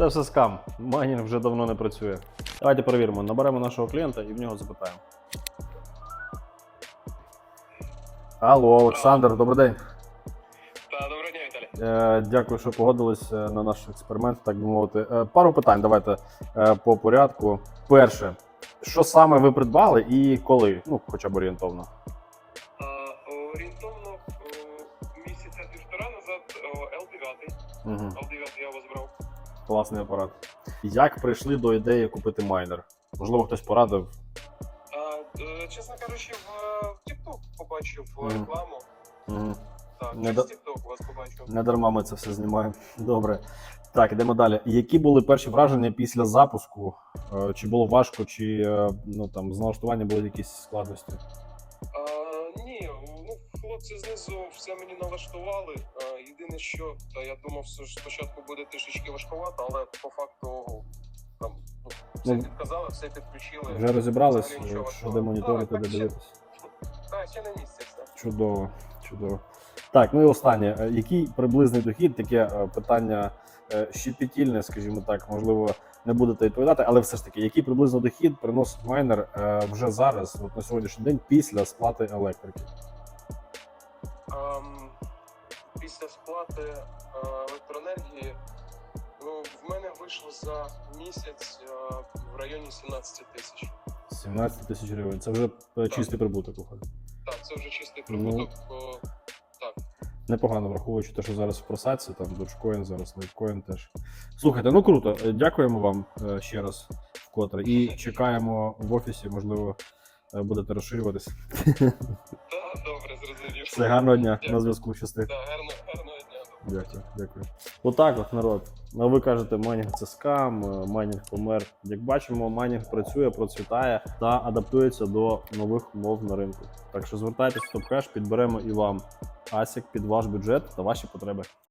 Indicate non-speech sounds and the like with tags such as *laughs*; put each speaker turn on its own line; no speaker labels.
Це все скам. Майнінг вже давно не працює. Давайте перевіримо. Наберемо нашого клієнта і в нього запитаємо. Алло, Олександр, добрий день.
Та доброго дня, Віталій.
Е, дякую, що погодились е, на наш експеримент, так би мовити. Е, пару питань давайте е, по порядку. Перше, що саме ви придбали і коли? Ну, хоча б орієнтовно.
Орієнтовно місяця півтора назад о, L9.
Угу.
L9 я вас брав.
Класний апарат. Як прийшли до ідеї купити майнер? Можливо, хтось порадив.
А, е, чесно кажучи, в, TikTok побачив рекламу.
Угу.
Так,
Не
через TikTok вас побачив.
Не дарма ми це все знімаємо. Добре. Так, йдемо далі. Які були перші враження після запуску? Е, Чи було важко, чи е, ну там з налаштування були якісь складності?
Хлопці знизу все мені налаштували. Єдине, що та я думав, що спочатку буде трішечки важкувато, але по факту там ну, все
Ну,
підказали, все підключили.
Вже розібрались,
Взагалі
що де моніторити, де дивитися? *laughs*
Так, ще на місці все.
Чудово, чудово. Так, ну і останнє. Е, Який приблизний дохід? Таке е, питання е, щепетільне, скажімо так, можливо, не будете відповідати, але все ж таки, який приблизно дохід приносить майнер е, вже зараз, от на сьогоднішній день, після сплати електрики?
Після сплати е, електроенергії, ну, в мене вийшло за місяць е, в районі 17 тисяч.
17 тисяч гривень. Це вже е, чистий прибуток виходить.
Так, це вже чистий
Ну.
прибуток. о, так.
Непогано враховуючи те, що зараз в просадці, там Dogecoin, зараз Litecoin теж. Слухайте, ну круто. Дякуємо вам ще раз вкотре. І чекаємо в офісі, можливо, будете розширюватися. *laughs*
Зрозумів.
Все, гарного дня
Дякую.
на зв'язку, щасти.
Так, гарно, гарного дня.
Дякую, дякую. Отак от, народ. Ну, ви кажете, майнінг це скам, е, майнінг помер. Як бачимо, майнінг працює, процвітає та адаптується до нових умов на ринку. Так що звертайтесь в топ підберемо і вам асік під ваш бюджет та ваші потреби.